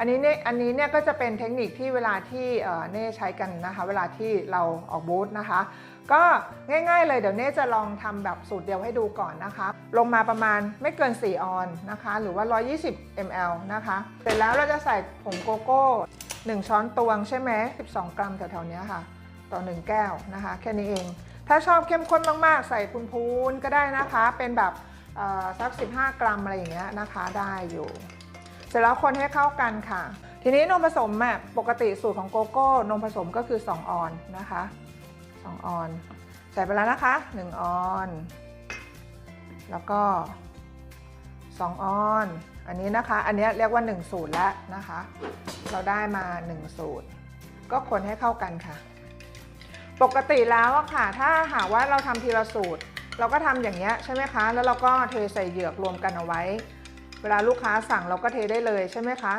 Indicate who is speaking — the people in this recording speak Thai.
Speaker 1: อันนี้เนี่ยอันนี้เนี่ยก็จะเป็นเทคนิคที่เวลาที่เน่ใช้กันนะคะ เวลาที่เราออกบูธนะคะ ก็ง่ายๆเลยเดี๋ยวเน่จะลองทำแบบสูตรเดียวให้ดูก่อนนะคะ ลงมาประมาณไม่เกิน 4 ออนนะคะ หรือว่า 120 ml นะคะ เสร็จแล้วเราจะใส่ผงโกโก้ 1 ช้อนตวงใช่ไหม12 กรัมแถวๆนี้ค่ะ ต่อ 1 แก้วนะคะ แค่นี้เอง ถ้าชอบเข้มข้นมากๆ ใส่พูนๆก็ได้นะคะ เป็นแบบสัก 15 กรัมอะไรอย่างเงี้ยนะคะได้อยู่ เสร็จแล้วคนให้เข้ากันค่ะ ทีนี้นมผสมอะปกติสูตรของโกโก้นมผสมก็คือ 2 ออนนะคะ 2 ออน ใส่ไปแล้วนะคะ 1 ออน แล้วก็ 2 ออน อันนี้นะคะ อันนี้เรียกว่า 1 สูตรแล้วนะคะ เราได้มา 1 สูตร ก็คนให้เข้ากันค่ะ ปกติแล้วค่ะ ถ้าหากว่าเราทำทีละสูตร เราก็ทำอย่างเงี้ยใช่ไหมคะ แล้วเราก็เทใส่เหยือกรวมกันเอาไว้ เวลาลูกค้าสั่งเราก็เทได้เลยใช่ไหมคะ